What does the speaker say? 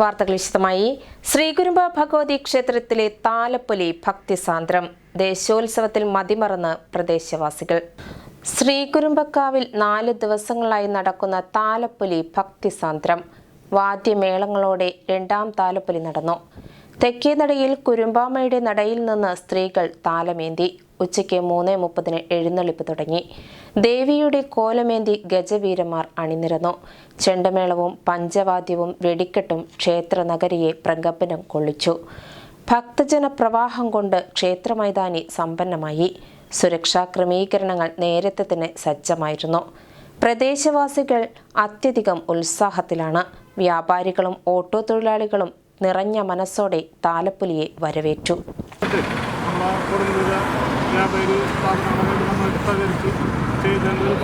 വാർത്തകൾ വിശദമായി. ശ്രീകുരുമ്പ ഭഗവതി ക്ഷേത്രത്തിലെ താലപ്പൊലി ഭക്തിസാന്ദ്രം ദേശോത്സവത്തിൽ മതിമറന്ന് പ്രദേശവാസികൾ. ശ്രീകുരുമ്പക്കാവിൽ നാല് ദിവസങ്ങളായി നടക്കുന്ന താലപ്പൊലി ഭക്തിസാന്ദ്രം വാദ്യമേളങ്ങളോടെ രണ്ടാം താലപ്പൊലി നടന്നു. തെക്കേനടയിൽ കുരുമ്പാമയുടെ നടയിൽ നിന്ന് സ്ത്രീകൾ താലമേന്തി ഉച്ചയ്ക്ക് മൂന്ന് മുപ്പതിന് എഴുന്നള്ളിപ്പ് തുടങ്ങി. ദേവിയുടെ കോലമേന്തി ഗജവീരന്മാർ അണിനിരന്നു. ചെണ്ടമേളവും പഞ്ചവാദ്യവും വെടിക്കെട്ടും ക്ഷേത്ര നഗരിയെ പ്രകമ്പനം കൊള്ളിച്ചു. ഭക്തജന പ്രവാഹം കൊണ്ട് ക്ഷേത്രമൈതാനി സമ്പന്നമായി. സുരക്ഷാ ക്രമീകരണങ്ങൾ നേരത്തെ തന്നെ സജ്ജമായിരുന്നു. പ്രദേശവാസികൾ അത്യധികം ഉത്സാഹത്തിലാണ്. വ്യാപാരികളും ഓട്ടോ തൊഴിലാളികളും നിറഞ്ഞ മനസ്സോടെ താലപ്പൊലിയെ വരവേറ്റു ചെയ്തതിന്റെ